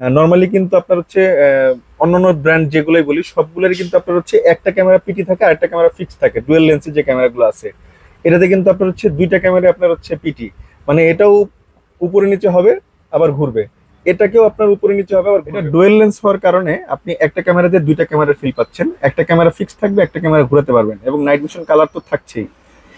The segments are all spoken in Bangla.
নর্মালি কিন্তু আপনার হচ্ছে আহ, অন্যান্য ব্র্যান্ড যেগুলোই বলি সবগুলোরই কিন্তু আপনার হচ্ছে একটা ক্যামেরা পিটি থাকে আর একটা ক্যামেরা ফিক্স থাকে ডুয়েল লেন্সের যে ক্যামেরাগুলো আছে। এটাতে কিন্তু আপনার হচ্ছে দুইটা ক্যামেরা আপনার হচ্ছে পিটি মানে এটাও উপরে নিচে হবে আবার ঘুরবে। এটাকেও আপনার উপরে নিচে হবে আবার এটা ডুয়েল লেন্স হওয়ার কারণে আপনি একটা ক্যামেরাতে দুইটা ক্যামেরার ফিল পাচ্ছেন। একটা ক্যামেরা ফিক্স থাকবে একটা ক্যামেরা ঘুরাতে পারবেন। এবং নাইট ভিশন কালার তো থাকছেই।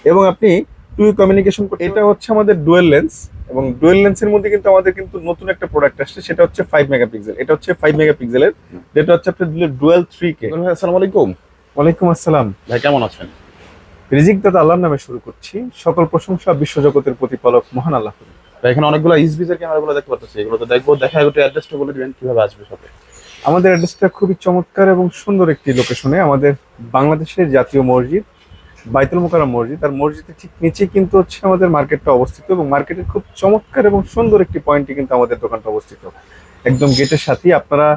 এবং আপনি টু কমিউনিকেশন এটা হচ্ছে আমাদের ডুয়েল লেন্স এবং ডুয়েল লেন্সের মধ্যে কিন্তু আমাদের কিন্তু নতুন একটা প্রোডাক্ট আসছে সেটা হচ্ছে ফাইভ মেগাপিক্সেল এটা হচ্ছে ফাইভ মেগাপিক্সেলের যেটা হচ্ছে আপনার ডুয়েল থ্রি কে আসসালামু আলাইকুম। ওয়ালাইকুম আসসালাম। ভাই কেমন আছেন? রিজিক দাদা আল্লাহর নামে শুরু করছি। সকল প্রশংসা বিশ্বজগতের প্রতিপালক মহান আল্লাহ। ভাই এখানে অনেকগুলো ইসবিজের ক্যামেরাগুলো দেখতে পাচ্ছি এগুলো তো দেখব দেখা একটু অ্যাড্রেসটা বলে দিবেন কীভাবে আসবে সাথে আমাদের অ্যাড্রেসটা খুবই চমৎকার এবং সুন্দর একটি লোকেশনে আমাদের বাংলাদেশের জাতীয় মসজিদ বাইতুল মোকাররম মসজিদ। আর মসজিদের ঠিক নিচে কিন্তু হচ্ছে আমাদের মার্কেটটা অবস্থিত এবং মার্কেটের খুব চমৎকার এবং সুন্দর একটি পয়েন্টে কিন্তু আমাদের দোকানটা অবস্থিত। একদম গেটের সাথেই আপনারা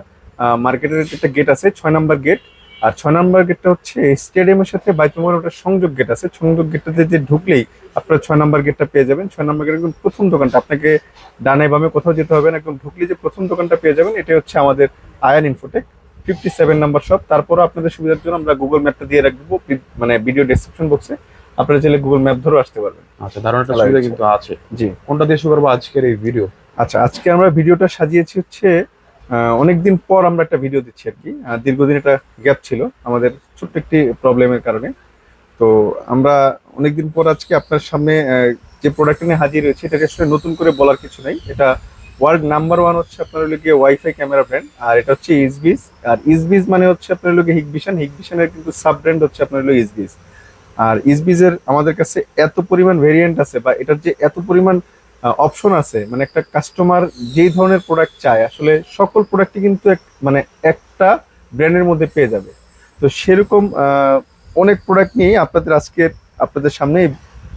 মার্কেটের একটা গেট আছে, ছয় নম্বর গেট। আর ছয় নম্বর গেটটা হচ্ছে স্টেডিয়ামের সাথে বাইতুল মোকাররমের সংযোগ গেট আছে। সংযোগ গেটটাতে যে ঢুকলেই আপনারা ছয় নম্বর গেটটা পেয়ে যাবেন। ছয় নম্বর গেট একদম প্রথম দোকানটা, আপনাকে ডানে বামে কোথাও যেতে হবে না, একদম ঢুকলে যে প্রথম দোকানটা পেয়ে যাবেন এটা হচ্ছে আমাদের Ayaan Infotech fifty seven number shop তারপরও আপনাদের সুবিধার জন্য আমরা গুগল ম্যাপটা দিয়ে রাখব। মানে ভিডিও ডেসক্রিপশন বক্সে আপনারা চাইলে গুগল ম্যাপ ধরেও আসতে পারবেন। আচ্ছা ধারণাটা ভালো সুবিধা কিন্তু আছে। জি। কোনটা দিয়ে শুরু করব আজকের এই ভিডিও আচ্ছা আজকে আমরা ভিডিওটা সাজিয়েছি হচ্ছে অনেকদিন পর আমরা একটা ভিডিও দিচ্ছি আর কি। দীর্ঘদিন একটা গ্যাপ ছিল আমাদের ছোট্ট একটি প্রবলেমের কারণে। তো আমরা অনেকদিন পর আজকে আপনার সামনে যে প্রোডাক্ট নিয়ে হাজির হয়েছে এটাকে আসলে নতুন করে বলার কিছু নাই। এটা ওয়ার্ল্ড নাম্বার ওয়ান হচ্ছে আপনার হলো গিয়ে ওয়াইফাই ক্যামেরা ব্র্যান্ড, আর এটা হচ্ছে ইসবিস। আর ইসবিস মানে হচ্ছে আপনার হলো গিয়ে হিগবিশন। কিন্তু সাব ব্র্যান্ড হচ্ছে আপনার হলো ইসবিস। আর ইসবিজের আমাদের কাছে এত পরিমাণ ভেরিয়েন্ট আছে বা এটার যে এত পরিমাণ অপশন আছে মানে একটা কাস্টমার যেই ধরনের প্রোডাক্ট চায়, আসলে সকল প্রোডাক্টই কিন্তু এক- মানে একটা ব্র্যান্ডের মধ্যে পেয়ে যাবে। তো সেরকম অনেক প্রোডাক্ট নিয়ে আপনাদের আজকে, আপনাদের সামনে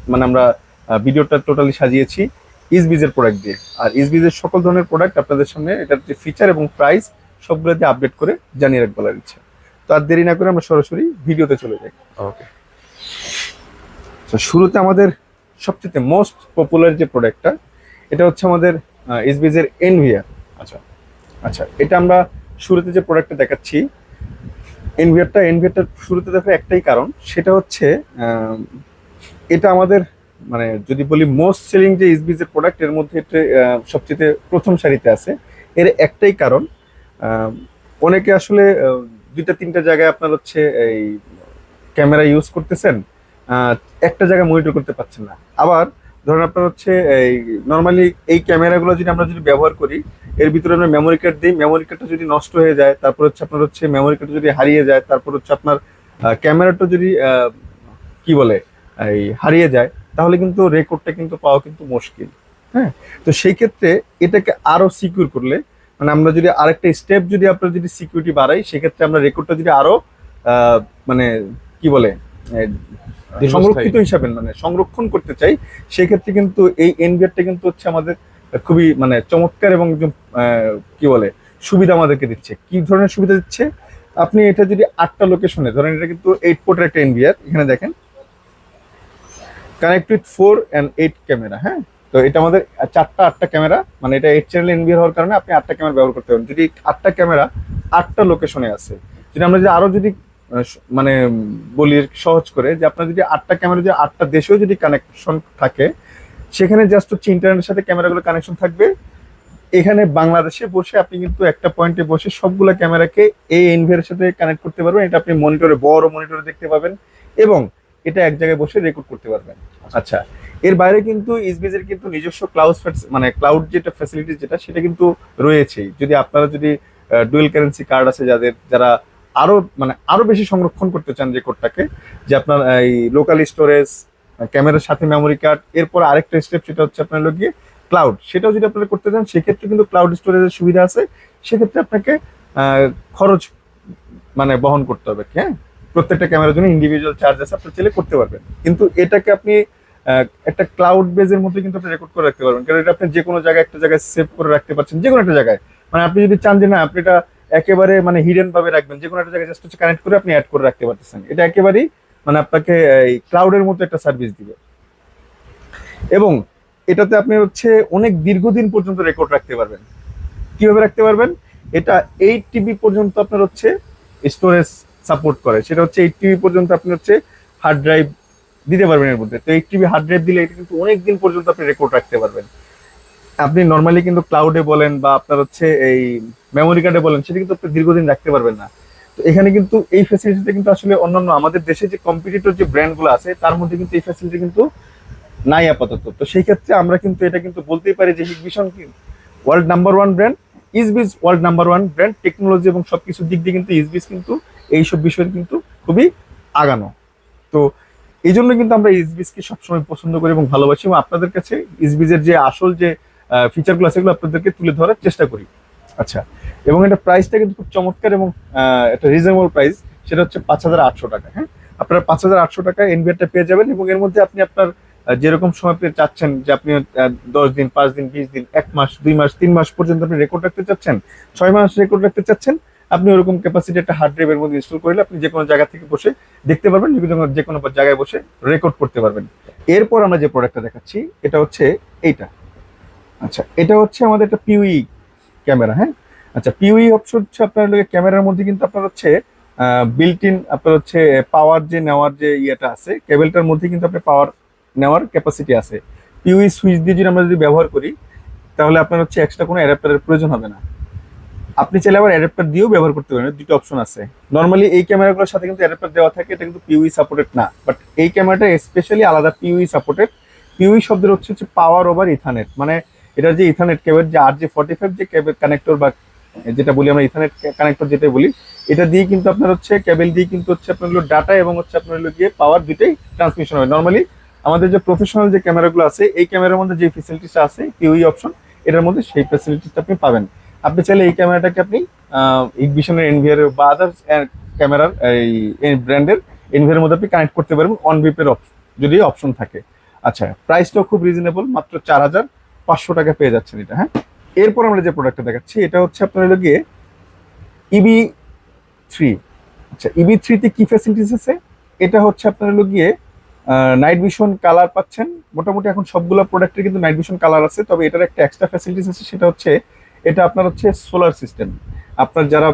মানে আমরা ভিডিওটা টোটালি সাজিয়েছি। ইসবিজের প্রোডাক্ট দিয়ে। আর ইসবিজের সকল ধরনের প্রোডাক্ট আপনাদের সামনে এটার যে ফিচার এবং প্রাইস সবগুলো দিয়ে আপডেট করে জানিয়ে রাখব বলার ইচ্ছা। তো আর দেরি না করে আমরা সরাসরি ভিডিওতে চলে যাই। ওকে তো শুরুতে আমাদের সবচেয়ে মোস্ট পপুলার যে প্রোডাক্টটা এটা হচ্ছে আমাদের এসবিজের এনভিআর আচ্ছা। আচ্ছা এটা আমরা শুরুতে যে প্রোডাক্টটা দেখাচ্ছি এনভিআরটা এনভিআরটা শুরুতে দেখা একটাই কারণ সেটা হচ্ছে এটা আমাদের মানে যদি বলি মোস্ট সেলিং যে এসবিজের প্রোডাক্টের মধ্যে সবচেয়ে প্রথম সারিতে আছে। এর একটাই কারণ অনেকে আসলে দুইটা তিনটা জায়গায় আপনার হচ্ছে এই ক্যামেরা ইউজ করতেছেন একটা জায়গায় মনিটর করতে পারছেন না। আবার ধরেন আপনার হচ্ছে এই নর্মালি এই ক্যামেরাগুলো যদি আমরা যদি ব্যবহার করি, এর ভিতরে আমরা মেমোরি কার্ড দিই মেমোরি কার্ডটা যদি নষ্ট হয়ে যায়, তারপর হচ্ছে আপনার হচ্ছে মেমোরি কার্ড যদি হারিয়ে যায়, তারপর হচ্ছে আপনার ক্যামেরাটা যদি কি বলে, এই হারিয়ে যায় তাহলে কিন্তু রেকর্ডটা কিন্তু পাওয়া কিন্তু মুশকিল হ্যাঁ? তো সেই ক্ষেত্রে এটাকে আরও সিকিউর করলে মানে আমরা যদি আরেকটা স্টেপ যদি আপনার যদি সিকিউরিটি বাড়াই সেক্ষেত্রে আমরা রেকর্ডটা যদি আরও মানে কি বলে সংরক্ষিত হিসাবে মানে সংরক্ষণ করতে চাই সেক্ষেত্রে কিন্তু এই এনভিআরটা কিন্তু হচ্ছে আমাদের খুবই মানে চমৎকার এবং একদম কি বলে সুবিধা আমাদেরকে দিচ্ছে। কি ধরনের সুবিধা দিচ্ছে? আপনি এটা যদি আটটা লোকেশনে ধরেন এটা কিন্তু এইট পোর্টের একটা এনভিআর এখানে দেখেন connect with four and eight camera হ্যাঁ? তো এটা আমাদের চারটা, আটটা ক্যামেরা মানে এটা এইট চ্যানেল এনভিআর হওয়ার কারণে আপনি আটটা ক্যামেরা ব্যবহার করতে পারেন। যদি আটটা ক্যামেরা আটটা লোকেশনে আছে, যদি আমরা যদি আরও যদি মানে বলি সহজ করে যে আপনার যদি আটটা ক্যামেরা যদি আটটা দেশেও যদি কানেকশন থাকে, সেখানে জাস্ট হচ্ছে ইন্টারনেটের সাথে ক্যামেরাগুলো কানেকশন থাকবে। এখানে বাংলাদেশে বসে আপনি কিন্তু একটা পয়েন্টে বসে সবগুলো ক্যামেরাকে এই এনভিআর সাথে কানেক্ট করতে পারবেন। এটা আপনি মনিটরে বড় মনিটরে দেখতে পাবেন। এবং এটা এক জায়গায় বসে রেকর্ড করতে পারবেন। আচ্ছা এর বাইরে কিন্তু ইসবিজের কিন্তু নিজস্ব ক্লাউড মানে ক্লাউড যেটা ফ্যাসিলিটি যেটা, সেটা কিন্তু রয়েছেই। যদি আপনারা যদি ডুয়েল কারেন্সি কার্ড আছে যাদের, যারা আরও মানে আরও বেশি সংরক্ষণ করতে চান রেকর্ডটাকে যে আপনার এই লোকাল স্টোরেজ ক্যামেরার সাথে মেমোরি কার্ড এরপর আরেকটা স্টেপ সেটা হচ্ছে আপনার গিয়ে ক্লাউড সেটাও যদি আপনারা করতে চান, সেক্ষেত্রে কিন্তু ক্লাউড স্টোরেজের সুবিধা আছে। সেক্ষেত্রে আপনাকে খরচ মানে বহন করতে হবে হ্যাঁ? প্রত্যেকটা ক্যামেরার জন্য ইন্ডিভিজুয়াল চার্জ আছে আপনি চাইলে করতে পারবেন। কিন্তু এটাকে আপনি একটা ক্লাউড বেজের মধ্যে কিন্তু আপনি রেকর্ড করে রাখতে পারবেন। কারণ এটা আপনি যে কোনো জায়গায় একটা জায়গায় সেভ করে রাখতে পারছেন যে কোনো একটা জায়গায়। মানে আপনি যদি চান যে না, আপনি এটা একেবারে মানে হিডেন ভাবে রাখবেন যে কোনো একটা জায়গায় জাস্ট হচ্ছে কানেক্ট করে আপনি অ্যাড করে রাখতে পারতেছেন। এটা একেবারেই মানে আপনাকে এই ক্লাউডের মতো একটা সার্ভিস দিবে। এবং এটাতে আপনি হচ্ছে অনেক দীর্ঘদিন পর্যন্ত রেকর্ড রাখতে পারবেন। কীভাবে রাখতে পারবেন? এটা এইট টিবি পর্যন্ত আপনার হচ্ছে স্টোরেজ সাপোর্ট করে। সেটা হচ্ছে এইট টিবি পর্যন্ত আপনি হচ্ছে হার্ড ড্রাইভ দিতে পারবেন এর মধ্যে। তো এইট টিবি হার্ড ড্রাইভ দিলে এটা কিন্তু অনেক দিন পর্যন্ত আপনি রেকর্ড রাখতে পারবেন। আপনি নর্মালি কিন্তু ক্লাউডে বলেন বা আপনার হচ্ছে এই মেমোরি কার্ডে বলেন, সেটা কিন্তু আপনি দীর্ঘদিন রাখতে পারবেন না। তো এখানে কিন্তু এই ফ্যাসিলিটিটা কিন্তু আসলে অন্যান্য আমাদের দেশে যে কম্পিটিটর যে ব্র্যান্ডগুলো আছে, তার মধ্যে কিন্তু এই ফ্যাসিলিটি কিন্তু নাই আপাতত। তো সেই ক্ষেত্রে আমরা কিন্তু এটা কিন্তু বলতেই পারি যে Hikvision world number one brand ইসবিস world number one brand technology এবং সব সবকিছুর দিক দিয়ে কিন্তু ইসবিস কিন্তু এইসব বিষয়ে কিন্তু খুবই আগানো। তো এই জন্য কিন্তু আমরা ইসবিসকে সবসময় পছন্দ করি এবং ভালোবাসি এবং আপনাদের কাছে ইসবিজের যে আসল যে ফিচারগুলো আছে সেগুলো আপনাদেরকে তুলে ধরার চেষ্টা করি। আচ্ছা এবং এটা প্রাইসটা কিন্তু খুব চমৎকার এবং একটা রিজনেবল প্রাইস সেটা হচ্ছে পাঁচ হাজার আটশো টাকা হ্যাঁ? আপনারা পাঁচ হাজার আটশো টাকা এনবিআরটা পেয়ে যাবেন এবং এর মধ্যে আপনি আপনার যেরকম সময় আপনি চাচ্ছেন যে আপনি দশ দিন, পাঁচ দিন, বিশ দিন, এক মাস, দুই মাস, তিন মাস পর্যন্ত আপনি রেকর্ড রাখতে চাচ্ছেন, ছয় মাস রেকর্ড রাখতে চাচ্ছেন আপনি ওরকম ক্যাপাসিটি একটা হার্ড ড্রাইভের মধ্যে ইনস্টল করলে আপনি যে কোনো জায়গা থেকে বসে দেখতে পারবেন, যে কোনো জায়গায় বসে রেকর্ড করতে পারবেন। এরপর আমরা যে প্রোডাক্টটা দেখাচ্ছি, এটা হচ্ছে এইটা। আচ্ছা এটা হচ্ছে আমাদের একটা পিউই ক্যামেরা হ্যাঁ? আচ্ছা পিউই অপশন হচ্ছে আপনার ক্যামেরার মধ্যে কিন্তু আপনার হচ্ছে বিল্ট ইন আপনার হচ্ছে পাওয়ার যে নেওয়ার যে ইয়েটা আছে কেবলটার মধ্যে কিন্তু আপনার পাওয়ার নেওয়ার ক্যাপাসিটি আছে। পিউই সুইচ দিয়ে যদি আমরা যদি ব্যবহার করি, তাহলে আপনার হচ্ছে এক্সট্রা কোনো অ্যাডাপ্টারের প্রয়োজন হবে না। আপনি চাইলে আবার অ্যাডাপ্টার দিয়েও ব্যবহার করতে পারেন দুটো অপশন আছে। নর্মালি এই ক্যামেরাগুলোর সাথে কিন্তু অ্যাডাপ্টার দেওয়া থাকে, এটা কিন্তু পিউই সাপোর্টেড না। বাট এই ক্যামেরাটা স্পেশালি আলাদা পিউই সাপোর্টেড পিউই শব্দের হচ্ছে হচ্ছে পাওয়ার ওভার ইথানেট মানে এটার যে ইথানেট কেবল যে আর যে ফর্টি ফাইভ যে কেবল কানেক্টর বা যেটা বলি আমরা ইথানেট কানেক্টর যেটা বলি, এটা দিয়ে কিন্তু আপনার হচ্ছে কেবল দিয়ে কিন্তু হচ্ছে আপনার ডাটা এবং হচ্ছে আপনার গিয়ে পাওয়ার দুইটাই ট্রান্সমিশন হবে নর্মালি আমাদের যে প্রফেশনাল যে ক্যামেরাগুলো আছে, এই ক্যামেরার মধ্যে যে ফেসিলিটিসটা আছে পিউই অপশন এটার মধ্যে সেই ফেসিলিটিসটা আপনি পাবেন। আপনি চাইলে এই ক্যামেরাটাকে আপনি ইগভিশনের এনভিআর বা আদার্স ক্যামেরার, এই ব্র্যান্ডের এনভিআর মধ্যে আপনি কানেক্ট করতে পারবেন অন বিপের যদি অপশন থাকে। আচ্ছা প্রাইসটাও খুব রিজনেবল মাত্র চার হাজার পাঁচশো টাকা পেয়ে যাচ্ছেন এটা হ্যাঁ? এরপর আমরা যে প্রোডাক্টটা দেখাচ্ছি, এটা হচ্ছে আপনার হলো গিয়ে ইবি থ্রি আচ্ছা ইবি থ্রিতে কী ফ্যাসিলিটিস আছে? এটা হচ্ছে আপনার হলো গিয়ে নাইট ভিশন কালার পাচ্ছেন। মোটামুটি এখন সবগুলো প্রোডাক্টের কিন্তু নাইট ভিশন কালার আছে, তবে এটার একটা এক্সট্রা ফ্যাসিলিটিস আছে, সেটা হচ্ছে এটা আপনার হচ্ছে সোলার সিস্টেম আপনার যারা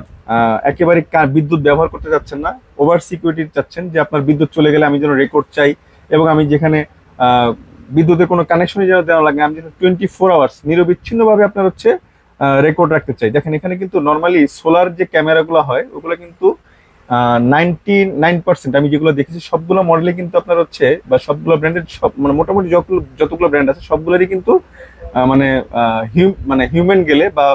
একেবারে বিদ্যুৎ ব্যবহার করতে যাচ্ছেন না ওভার সিকিউরিটি চাচ্ছেন যে আপনার বিদ্যুৎ চলে গেলে আমি যেন রেকর্ড চাই এবং আমি যেখানে বিদ্যুতের কোনো কানেকশনই যেন দেওয়া লাগে আমি যেন টোয়েন্টি ফোর আওয়ার্স নিরবিচ্ছিন্নভাবে আপনার হচ্ছে রেকর্ড রাখতে চাই। দেখেন এখানে কিন্তু নর্মালি সোলার যে ক্যামেরাগুলো হয়, ওগুলো কিন্তু নাইনটি নাইন পার্সেন্ট আমি যেগুলো দেখেছি, সবগুলো মডেলে কিন্তু আপনার হচ্ছে, বা সবগুলো ব্র্যান্ডের সব মানে মোটামুটি যতগুলো যতগুলো ব্র্যান্ড আছে, সবগুলোরই কিন্তু মানে হিউ মানে হিউম্যান গেলে বা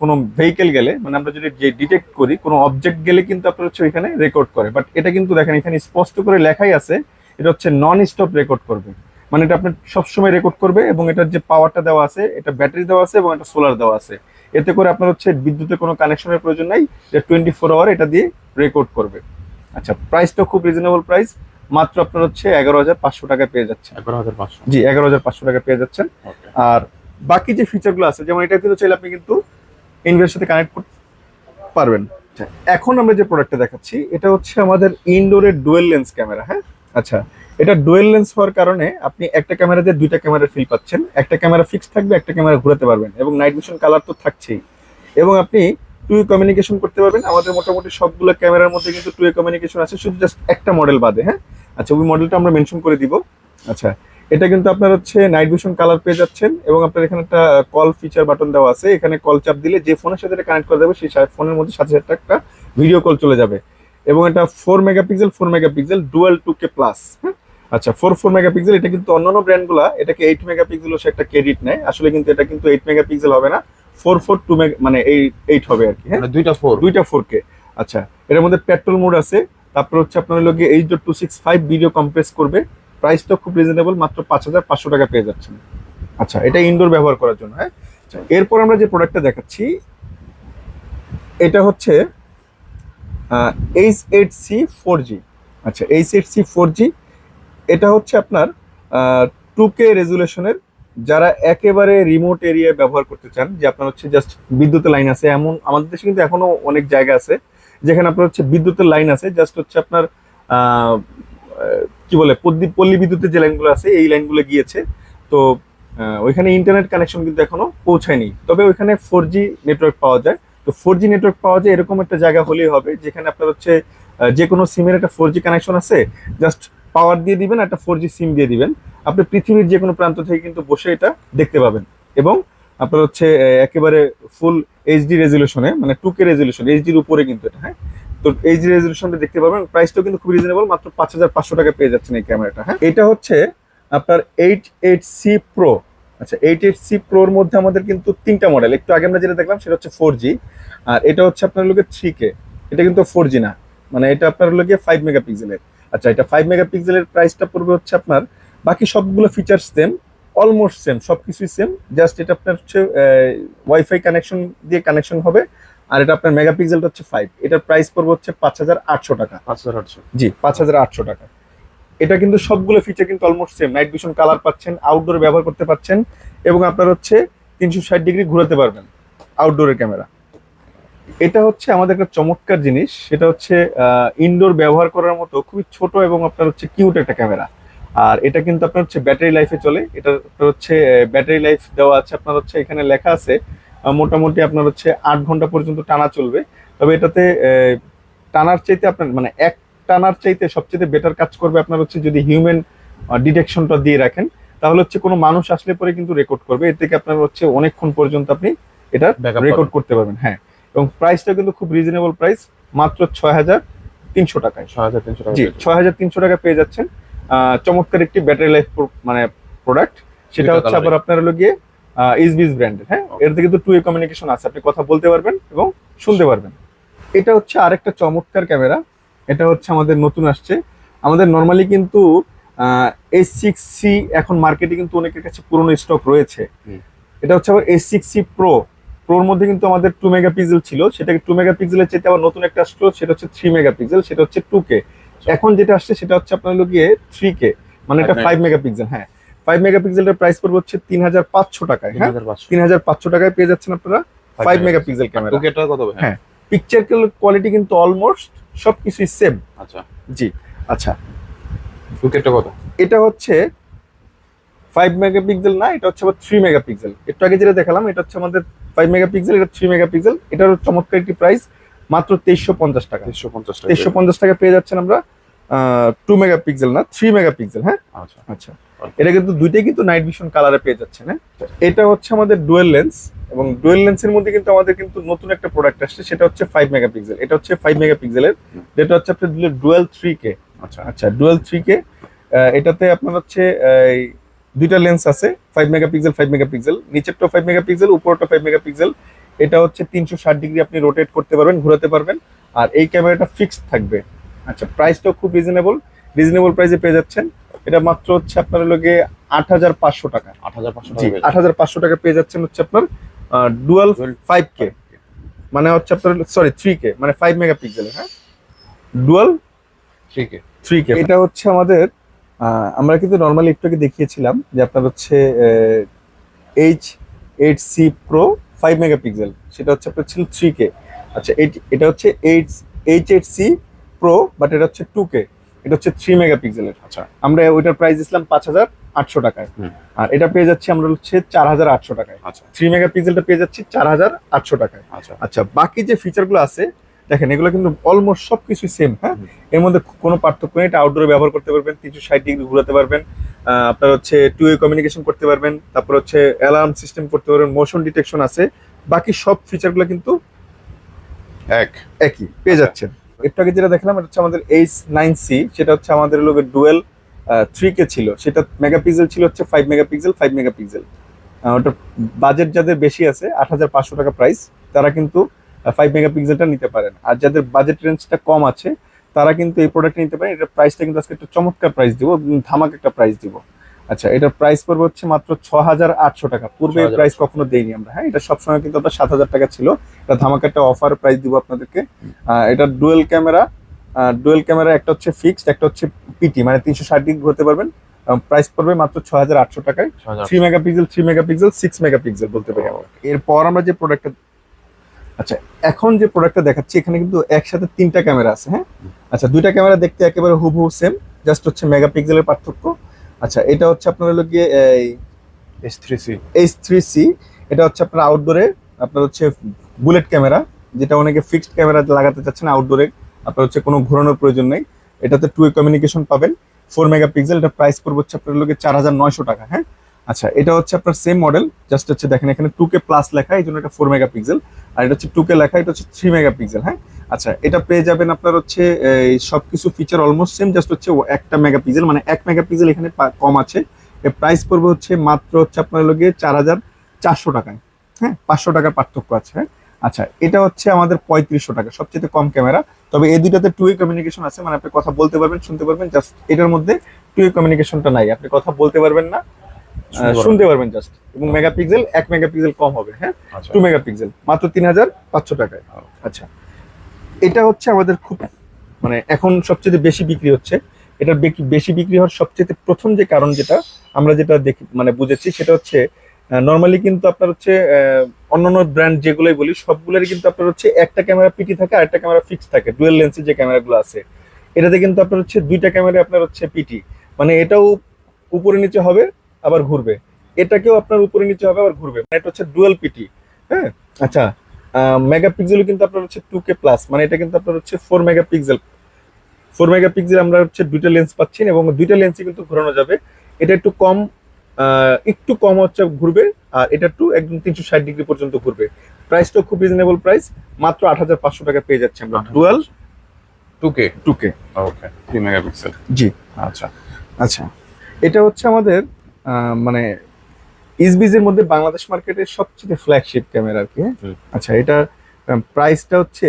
কোনো ভেহিকেল গেলে মানে আমরা যদি যে ডিটেক্ট করি, কোনো অবজেক্ট গেলে কিন্তু আপনার হচ্ছে এখানে রেকর্ড করে। বাট এটা কিন্তু দেখেন, এখানে স্পষ্ট করে লেখাই আছে, এটা হচ্ছে নন স্টপ রেকর্ড করবে। মানে এটা আপনার সবসময় রেকর্ড করবে এবং এটার যে পাওয়ারটা দেওয়া আছে, এটা ব্যাটারি দেওয়া আছে এবং এটা সোলার দেওয়া আছে। এতে করে আপনার হচ্ছে বিদ্যুতের কোনো কানেকশনের প্রয়োজন নাই যে টোয়েন্টি ফোর আওয়ার এটা দিয়ে রেকর্ড করবে। আচ্ছা প্রাইসটা খুব রিজনেবল প্রাইস মাত্র আপনার হচ্ছে এগারো হাজার পাঁচশো টাকা পেয়ে যাচ্ছেন। এগারো হাজার পাঁচশো। জি এগারো হাজার পাঁচশো টাকা পেয়ে যাচ্ছেন। আর বাকি যে ফিচারগুলো আছে যেমন এটা কিন্তু চাইলে আপনি কিন্তু ইনভের সাথে কানেক্ট করতে পারবেন। আচ্ছা, এখন আমরা যে প্রোডাক্টটা দেখাচ্ছি এটা হচ্ছে আমাদের ইনডোরের ডুয়েল লেন্স ক্যামেরা হ্যাঁ? আচ্ছা এটা ডুয়েল লেন্স হওয়ার কারণে আপনি একটা ক্যামেরা দিয়ে দুইটা ক্যামেরার ফিল পাচ্ছেন। একটা ক্যামেরা ফিক্স থাকবে, একটা ক্যামেরা ঘোরাতে পারবেন এবং নাইট ভিশন কালার তো থাকছেই। এবং আপনি টু কমিউনিকেশন করতে পারবেন। আমাদের মোটামুটি সবগুলো ক্যামেরার মধ্যে কিন্তু টু কমিউনিকেশন আছে, শুধু জাস্ট একটা মডেল বাদে হ্যাঁ? আচ্ছা ওই মডেলটা আমরা মেনশন করে দিব। আচ্ছা এটা কিন্তু আপনার হচ্ছে নাইট ভিশন কালার পেয়ে যাচ্ছেন এবং আপনার এখানে একটা কল ফিচার বাটন দেওয়া আছে। এখানে কল চাপ দিলে যে ফোনের সাথে এটা কানেক্ট করে দেবে সেই ফোনের মধ্যে সাথে সাথে একটা ভিডিও কল চলে যাবে। এবং এটা four megapixel four megapixel dual two K plus হ্যাঁ? আচ্ছা ফোর ফোর মেগাপিক্সেল এটা কিন্তু অন্যান্য ব্র্যান্ডগুলো এটাকে এইট মেগাপিক্সেল সে একটা ক্রেডিট নেয়। আসলে কিন্তু এটা কিন্তু এইট মেগাপিক্সেল হবে না ফোর ফোর টু মানে এইট হবে আর কি হ্যাঁ? মানে দুইটা ফোর দুইটা ফোর কে। আচ্ছা এটার মধ্যে পেট্রোল মোড আছে তারপর হচ্ছে আপনার গিয়ে H two six five video compress করবে। প্রাইসটা খুব রিজনেবল মাত্র পাঁচ হাজার পাঁচশো টাকা পেয়ে যাচ্ছেন। আচ্ছা এটা ইনডোর ব্যবহার করার জন্য হ্যাঁ? আচ্ছা, এরপর আমরা যে প্রোডাক্টটা দেখাচ্ছি এটা হচ্ছে H eight C four G আচ্ছা H eight C four G এটা হচ্ছে আপনার টু কে রেজুলেশনের যারা একেবারে রিমোট এরিয়ায় ব্যবহার করতে চান, যে আপনার হচ্ছে জাস্ট বিদ্যুতের লাইন আছে, এমন আমাদের দেশে কিন্তু এখনও অনেক জায়গা আছে যেখানে আপনার হচ্ছে বিদ্যুতের লাইন আছে জাস্ট হচ্ছে আপনার কি বলে, পল্লী পল্লী বিদ্যুতের যে লাইনগুলো আছে, এই লাইনগুলো গিয়েছে। তো ওইখানে ইন্টারনেট কানেকশন কিন্তু এখনও পৌঁছায়নি। তবে ওইখানে ফোর নেটওয়ার্ক পাওয়া যায়। তো ফোর নেটওয়ার্ক পাওয়া যায় এরকম একটা জায়গা হলেই হবে, যেখানে আপনার হচ্ছে যে কোনো সিমের একটা ফোর কানেকশন আছে জাস্ট পাওয়ার দিয়ে দিবেন, একটা ফোর সিম দিয়ে দিবেন। আপনি পৃথিবীর যে কোনো প্রান্ত থেকে কিন্তু বসে এটা দেখতে পাবেন। এবং আপনার হচ্ছে একেবারে ফুল এইচডি রেজলিউশনে মানে টু কে রেজলিউশন এইচডির উপরে কিন্তু এটা হ্যাঁ? তো এইচডি রেজলিউশনটা দেখতে পাবেন। প্রাইসটাও কিন্তু খুব রিজনেবল মাত্র পাঁচ হাজার পাঁচশো টাকা পেয়ে যাচ্ছেন এই ক্যামেরাটা হ্যাঁ? এটা হচ্ছে আপনার এইট এইট সি প্রো আচ্ছা এইট এইট সি প্রোর মধ্যে আমাদের কিন্তু তিনটা মডেল একটু আগে আমরা যেটা দেখলাম, সেটা হচ্ছে ফোর জি আর এটা হচ্ছে আপনার লোকে থ্রি কে এটা কিন্তু ফোর জি না। মানে এটা আপনার লোকে ফাইভ মেগাপিক্সেলের আচ্ছা এটা ফাইভ মেগাপিক্সেলের প্রাইসটা পড়বে হচ্ছে আপনার বাকি সবগুলো ফিচার্স সেম অলমোস্ট সেম সব কিছুই সেম জাস্ট এটা আপনার হচ্ছে ওয়াইফাই কানেকশন দিয়ে কানেকশন হবে আর এটা আপনার মেগাপিক্সেলটা হচ্ছে ফাইভ এটার প্রাইস পড়বে হচ্ছে পাঁচ হাজার আটশো টাকা। পাঁচ হাজার আটশো। জি পাঁচ হাজার আটশো টাকা। এটা কিন্তু সবগুলো ফিচার কিন্তু almost same night vision colour পাচ্ছেন আউটডোর ব্যবহার করতে পারছেন এবং আপনার হচ্ছে তিনশো ষাট ডিগ্রি ঘোরাতে পারবেন আউটডোরের ক্যামেরা এটা হচ্ছে আমাদের একটা চমৎকার জিনিস সেটা হচ্ছে ইনডোর ব্যবহার করার মতো খুবই ছোট এবং আপনার হচ্ছে কিউট একটা ক্যামেরা আর এটা কিন্তু আপনার হচ্ছে ব্যাটারি লাইফে চলে। এটা হচ্ছে ব্যাটারি লাইফ দেওয়া আছে আপনার হচ্ছে এখানে লেখা আছে মোটামুটি আপনার হচ্ছে আট ঘণ্টা পর্যন্ত টানা চলবে। তবে এটাতে টানার চাইতে আপনার মানে এক টানার চাইতে সবচেয়ে বেটার কাজ করবে আপনার হচ্ছে যদি হিউম্যান ডিটেকশনটা দিয়ে রাখেন তাহলে হচ্ছে কোনো মানুষ আসলে পরে কিন্তু রেকর্ড করবে। এর থেকে আপনার হচ্ছে অনেকক্ষণ পর্যন্ত আপনি এটা রেকর্ড করতে পারবেন হ্যাঁ। এবং প্রাইসটা কিন্তু খুব রিজনেবল প্রাইস মাত্র ছয় হাজার তিনশো টাকায়। ছয় হাজার তিনশো টাকা জি ছয় হাজার তিনশো টাকা পেয়ে যাচ্ছেন। চমৎকার একটি ব্যাটারি লাইফ মানে প্রোডাক্ট সেটা হচ্ছে আবার। আপনার হলো গিয়ে ইসবিস ব্র্যান্ডের হ্যাঁ? এর থেকে কিন্তু টু এ কমিউনিকেশন আছে। আপনি কথা বলতে পারবেন এবং শুনতে পারবেন। এটা হচ্ছে আরেকটা চমৎকার ক্যামেরা এটা হচ্ছে আমাদের নতুন আসছে। আমাদের নর্মালি কিন্তু এস সিক্স সি এখন মার্কেটে কিন্তু অনেকের কাছে পুরনো স্টক রয়েছে। এটা হচ্ছে আবার এস সিক্স সি প্রো প্রোর মধ্যে কিন্তু আমাদের টু মেগাপিক্সেল ছিল। সেটাকে টু মেগাপিক্সেলের চাইতে আবার নতুন একটা আসলো সেটা হচ্ছে থ্রি মেগাপিক্সেল সেটা হচ্ছে টু কে এখন যেটা আসছে সেটা হচ্ছে আপনার গিয়ে থ্রি কে মানে এটা Five ফাইভ মেগাপিক্সেল হ্যাঁ। ফাইভ মেগাপিক্সেলের প্রাইস পড়বে হচ্ছে তিন হাজার পাঁচশো টাকায় তিন হ্যাঁ হাজার পাঁচশো। তিন হাজার পাঁচশো টাকায় পেয়ে যাচ্ছেন আপনারা ফাইভ মেগাপিক্সেল ক্যামেরা হ্যাঁ। পিকচার কোয়ালিটি কিন্তু অলমোস্ট সবকিছুই সেম আচ্ছা। জি আচ্ছা। টুকেটা কত? এটা হচ্ছে ফাইভ মেগাপিক্সেল না এটা হচ্ছে আবার থ্রি মেগাপিক্সেল একটু আগে যেটা দেখালাম এটা হচ্ছে আমাদের ফাইভ মেগাপিক্সেল এটা থ্রি মেগাপিক্সেল এটার চমৎকার একটি প্রাইস মাত্র তেইশশো পঞ্চাশ টাকা। তিনশো পঞ্চাশ টাকা। তেইশশো পঞ্চাশ টাকা পেয়ে যাচ্ছেন আমরা টু মেগাপিক্সেল না থ্রি মেগাপিক্সেল হ্যাঁ? আচ্ছা। আচ্ছা। এটা কিন্তু দুইটাই কিন্তু নাইট ভিশন কালারে পেয়ে যাচ্ছেন হ্ঁ এটা হচ্ছে আমাদের ডুয়েল লেন্স এবং ডুয়েল লেন্সের মধ্যে কিন্তু আমাদের কিন্তু নতুন একটা প্রোডাক্ট আসছে সেটা হচ্ছে ফাইভ মেগাপিক্সেল এটা হচ্ছে ফাইভ মেগাপিক্সেলের। যেটা হচ্ছে আপনার ডুয়েল থ্রি কে আচ্ছা। আচ্ছা ডুয়েল থ্রি কে এটাতে আপনার হচ্ছে এই, দুইটা লেন্স আছে ফাইভ মেগাপিক্সেল ফাইভ মেগাপিক্সেল নিচেরটা ফাইভ মেগাপিক্সেল উপরটা ফাইভ মেগাপিক্সেল এটা হচ্ছে তিনশো ষাট ডিগ্রি আপনি রোটেট করতে পারবেন ঘোরাতে পারবেন। আর এই ক্যামেরাটা ফিক্সড থাকবে। আচ্ছা প্রাইসটাও খুব রিজনেবল রিজনেবল প্রাইসে পেয়ে যাচ্ছেন। এটা মাত্র হচ্ছে আপনার লোকে আট হাজার পাঁচশো টাকা। আট হাজার পাঁচশো জি টাকা আট হাজার পাঁচশো টাকা পেয়ে যাচ্ছেন হচ্ছে আপনার ডুয়াল ফাইভ কে মানে হচ্ছে আপনার সরি থ্রি কে মানে ফাইভ মেগাপিক্সেল হ্যাঁ? Dual three K three K এটা হচ্ছে আমাদের আমরা কিন্তু নর্মালি একটু আগে দেখিয়েছিলাম যে আপনার হচ্ছে H eight C pro five megapixel সেটা হচ্ছে আপনার ছিল থ্রি কে আচ্ছা এইট- এটা হচ্ছে eight H eight C pro but এটা হচ্ছে টু কে এটা হচ্ছে থ্রি মেগাপিক্সেলের আচ্ছা। আমরা ওইটার প্রাইস দিছিলাম পাঁচ হাজার আটশো টাকায়। আর এটা পেয়ে যাচ্ছি আমরা হচ্ছে চার হাজার আটশো টাকায়। আচ্ছা। থ্রি মেগাপিক্সেলটা পেয়ে যাচ্ছি চার হাজার আটশো টাকায়। আচ্ছা। আচ্ছা বাকি যে ফিচারগুলো আছে দেখেন এগুলো কিন্তু অলমোস্ট সব কিছু সেম হ্যাঁ? এর মধ্যে কোনো পার্থক্য নেই এটা আউটডোরে ব্যবহার করতে পারবেন তিনশো ষাট ডিগ্রি ঘুরাতে পারবেন আপনার হচ্ছে টু এ কমিউনিকেশন করতে পারবেন তারপর হচ্ছে অ্যালার্ম সিস্টেম করতে পারবেন মোশন ডিটেকশন আছে বাকি সব ফিচারগুলো কিন্তু এক। একই পেয়ে যাচ্ছেন। একটু আগে যেটা দেখলাম এটা হচ্ছে আমাদের এইচ নাইন সি সেটা হচ্ছে আমাদের লোকের ডুয়েল থ্রি কে ছিল সেটা মেগাপিক্সেল ছিল হচ্ছে ফাইভ মেগাপিক্সেল ফাইভ মেগাপিক্সেল ওটা বাজেট যাদের বেশি আছে আট হাজার পাঁচশো টাকা প্রাইস তারা কিন্তু ফাইভ মেগাপিক্সেলটা নিতে পারেন। আর যাদের বাজেট রেঞ্জটা কম আছে তারা কিন্তু এই প্রোডাক্ট নিতে পারেন। এটার প্রাইসটা কিন্তু আজকে একটা চমৎকার প্রাইস দিব ধামাক একটা প্রাইস দিব। আচ্ছা এটার প্রাইস পড়বে হচ্ছে মাত্র ছ হাজার আটশো টাকা। পূর্বে 6,800 প্রাইস কখনো দেইনি আমরা হ্যাঁ? এটা সবসময় কিন্তু আপনার সাত হাজার টাকা ছিল। এটা ধামাকা একটা অফার প্রাইস দিব আপনাদেরকে। এটা ডুয়েল ক্যামেরা ডুয়েল ক্যামেরা একটা হচ্ছে ফিক্সড একটা হচ্ছে পিটি মানে তিনশো ষাট ডিগ্রি ঘুরতে পারবেন। প্রাইস পড়বে মাত্র ছ হাজার আটশো টাকায়। Three megapixel three megapixel six megapixel বলতে পারি এরপর আমরা যে প্রোডাক্টটা আচ্ছা এখন যে প্রোডাক্টটা দেখাচ্ছি এখানে কিন্তু একসাথে তিনটা ক্যামেরা আছে হ্যাঁ? আচ্ছা দুইটা ক্যামেরা দেখতে একেবারে হুবহু সেম জাস্ট হচ্ছে মেগাপিক্সেলের পার্থক্য। আচ্ছা এটা হচ্ছে আপনার হলো গিয়ে এই S three C H three C এটা হচ্ছে আপনার আউটডোরে আপনার হচ্ছে বুলেট ক্যামেরা যেটা অনেকে ফিক্সড ক্যামেরা লাগাতে চাচ্ছেন আউটডোরে আপনার হচ্ছে কোনো ঘোরানোর প্রয়োজন নেই। এটাতে টু কমিউনিকেশন পাবেন ফোর মেগাপিক্সেল এটা প্রাইস পড়বে হচ্ছে আপনার লোকে চার হাজার নয়শো টাকা হ্যাঁ? আচ্ছা এটা হচ্ছে আপনার সেম মডেল জাস্ট হচ্ছে দেখেন এখানে টু কে প্লাস লেখা এই জন্য এটা ফোর মেগাপিক্সেল আর এটা হচ্ছে টু কে লেখা, এটা হচ্ছে থ্রি মেগাপিক্সেল হ্যাঁ? আচ্ছা এটা পেয়ে যাবেন আপনার হচ্ছে, এই সবকিছু ফিচার অলমোস্ট সেম জাস্ট হচ্ছে একটা মেগাপিক্সেল মানে এক মেগাপিক্সেল এখানে কম আছে। এর প্রাইস পড়বে হচ্ছে মাত্র হচ্ছে আপনার লোকে চার হাজার চারশো টাকায় হ্যাঁ? পাঁচশো টাকার পার্থক্য আছে হ্যাঁ? আচ্ছা এটা হচ্ছে আমাদের পঁয়ত্রিশশো টাকা, সবচেয়ে কম ক্যামেরা তবে এই দুইটাতে টু এ কমিউনিকেশন আছে মানে আপনি কথা বলতে পারবেন, শুনতে পারবেন জাস্ট এটার মধ্যে টু এ কমিউনিকেশনটা নাই, আপনি কথা বলতে পারবেন না। শুনতে পারবেন জাস্ট এবং মেগাপিক্সেল এক মেগাপিক্সেল কম হবে হ্যাঁ? আচ্ছা। টু মেগাপিক্সেল মাত্র তিন হাজার পাঁচশো টাকায়। আচ্ছা। এটা হচ্ছে আমাদের খুব মানে এখন সবচেয়ে বেশি বিক্রি হচ্ছে। এটার বেকি- বেশি বিক্রি হওয়ার সবচেয়ে প্রথম যে কারণ যেটা আমরা যেটা দেখি মানে বুঝেছি সেটা হচ্ছে নর্মালি কিন্তু আপনার হচ্ছে অন্যান্য ব্র্যান্ড যেগুলোই বলি সবগুলোরই কিন্তু আপনার হচ্ছে একটা ক্যামেরা পিটি থাকে আর একটা ক্যামেরা ফিক্স থাকে ডুয়েল লেন্সের যে ক্যামেরাগুলো আছে। এটাতে কিন্তু আপনার হচ্ছে দুইটা ক্যামেরা আপনার হচ্ছে পিটি মানে এটাও উপরে নিচে হবে আবার ঘুরবে। এটাকেও আপনার উপরে নিচে হবে আবার ঘুরবে। মানে এটা হচ্ছে ডুয়েল পিটি হ্যাঁ? আচ্ছা মেগাপিক্সেলও কিন্তু আপনার হচ্ছে টু কে প্লাস মানে এটা কিন্তু আপনার হচ্ছে ফোর মেগাপিক্সেল ফোর মেগাপিক্সেল আমরা হচ্ছে দুইটা লেন্স পাচ্ছি এবং দুইটা লেন্সই কিন্তু ঘোরানো যাবে। এটা একটু কম একটু কম হচ্ছে ঘুরবে আর এটা টু একদম তিনশো ষাট ডিগ্রি পর্যন্ত ঘুরবে। প্রাইসটাও খুব রিজনেবল প্রাইস মাত্র আট হাজার পাঁচশো টাকা পেয়ে যাচ্ছে আমরা। Dual two K two K okay three megapixel জি। আচ্ছা। আচ্ছা এটা হচ্ছে আমাদের মানে ইসবিজের মধ্যে বাংলাদেশ মার্কেটের সবচেয়ে ফ্ল্যাগশিপ ক্যামেরা আর কি হ্যাঁ? আচ্ছা এটা প্রাইসটা হচ্ছে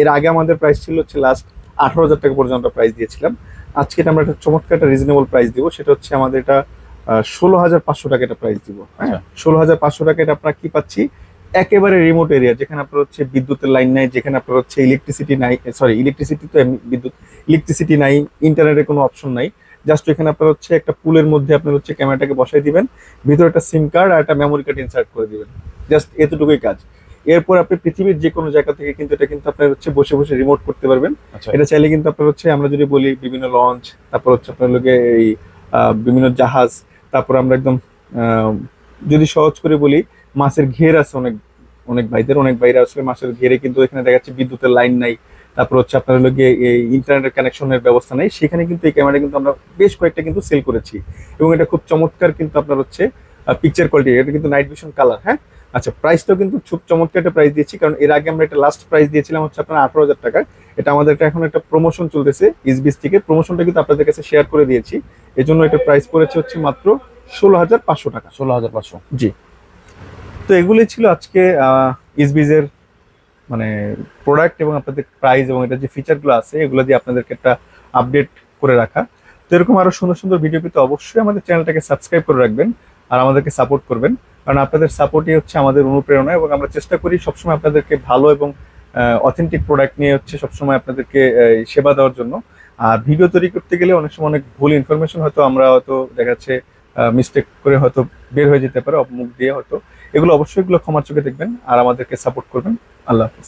এর আগে আমাদের প্রাইস ছিল হচ্ছে লাস্ট আঠারো হাজার টাকা পর্যন্ত প্রাইস দিয়েছিলাম। আজকে এটা আমরা একটা চমৎকার একটা রিজনেবল প্রাইস দিব সেটা হচ্ছে আমাদের এটা ষোলো হাজার পাঁচশো টাকা এটা প্রাইস দিব হ্যাঁ? আচ্ছা। ষোলো হাজার পাঁচশো টাকা এটা আপনারা কি পাচ্ছি? একেবারে রিমোট এরিয়া যেখানে আপনার হচ্ছে বিদ্যুতের লাইন নাই যেখানে আপনার হচ্ছে ইলেকট্রিসিটি নাই সরি ইলেকট্রিসিটি তো বিদ্যুৎ ইলেকট্রিসিটি নাই ইন্টারনেটের কোনো অপশন নাই। জাস্ট এখানে আপনার হচ্ছে একটা পুলের মধ্যে আপনার হচ্ছে ক্যামেরাটাকে বসাই দিবেন ভিতরে একটা সিম কার্ড আর একটা মেমোরি কার্ড ইনসার্ট করে দিবেন। জাস্ট এতটুকুই কাজ। এরপর আপনি পৃথিবীর যে কোনো জায়গা থেকে কিন্তু এটা কিন্তু আপনার হচ্ছে বসে বসে রিমোট করতে পারবেন। আচ্ছা। এটা চাইলে কিন্তু আপনার হচ্ছে আমরা যদি বলি বিভিন্ন লঞ্চ তারপর হচ্ছে আপনার লোকে এই বিভিন্ন জাহাজ তারপর আমরা একদম যদি সহজ করে বলি মাছের ঘের আছে অনেক অনেক ভাইদের অনেক বাইরে আসলে মাছের ঘেরে কিন্তু এখানে দেখা যাচ্ছে বিদ্যুতের লাইন নাই। তারপর হচ্ছে আপনার লোকে এই ইন্টারনেট কানেকশনের ব্যবস্থা নেই। সেখানে কিন্তু এই ক্যামেরা কিন্তু আমরা বেশ কয়েকটা কিন্তু সেল করেছি। এবং এটা খুব চমৎকার কিন্তু আপনার হচ্ছে পিকচার কোয়ালিটি এটা কিন্তু নাইট ভিশন কালার হ্যাঁ? আচ্ছা প্রাইসটাও কিন্তু খুব চমৎকার একটা প্রাইস দিয়েছি। কারণ এর আগে আমরা এটা লাস্ট প্রাইস দিয়েছিলাম হচ্ছে আপনার আঠারো হাজার টাকায় এটা আমাদের একটা এখন একটা প্রমোশন চলতেছে ইসবিস থেকে। প্রমোশনটা কিন্তু আপনাদের কাছে শেয়ার করে দিয়েছি। এজন্য এটা প্রাইস পড়েছে হচ্ছে মাত্র ষোলো হাজার পাঁচশো টাকা। ষোলো হাজার পাঁচশো। জি। তো এগুলোই ছিল আজকে ইসবিজের মানে প্রোডাক্ট এবং আপনাদের প্রাইস এবং এটা যে ফিচারগুলো আছে, এগুলো দিয়ে আপনাদেরকে একটা আপডেট করে রাখা। তো এরকম আরও সুন্দর সুন্দর ভিডিও পেতে অবশ্যই আমাদের চ্যানেলটাকে সাবস্ক্রাইব করে রাখবেন আর আমাদেরকে সাপোর্ট করবেন। কারণ আপনাদের সাপোর্টই হচ্ছে আমাদের অনুপ্রেরণা এবং আমরা চেষ্টা করি সবসময় আপনাদেরকে ভালো এবং অথেন্টিক প্রোডাক্ট নিয়ে হচ্ছে সবসময় আপনাদেরকে সেবা দেওয়ার জন্য। আর ভিডিও তৈরি করতে গেলে অনেক সময় অনেক ভুল ইনফরমেশন হয়তো আমরা হয়তো দেখা যাচ্ছে মিস্টেক করে হয়তো বের হয়ে যেতে পারে মুখ দিয়ে হয়তো। এগুলো অবশ্যই এগুলো ক্ষমার চোখে দেখবেন আর আমাদেরকে সাপোর্ট করবেন। আল্লাহ হাফিজ।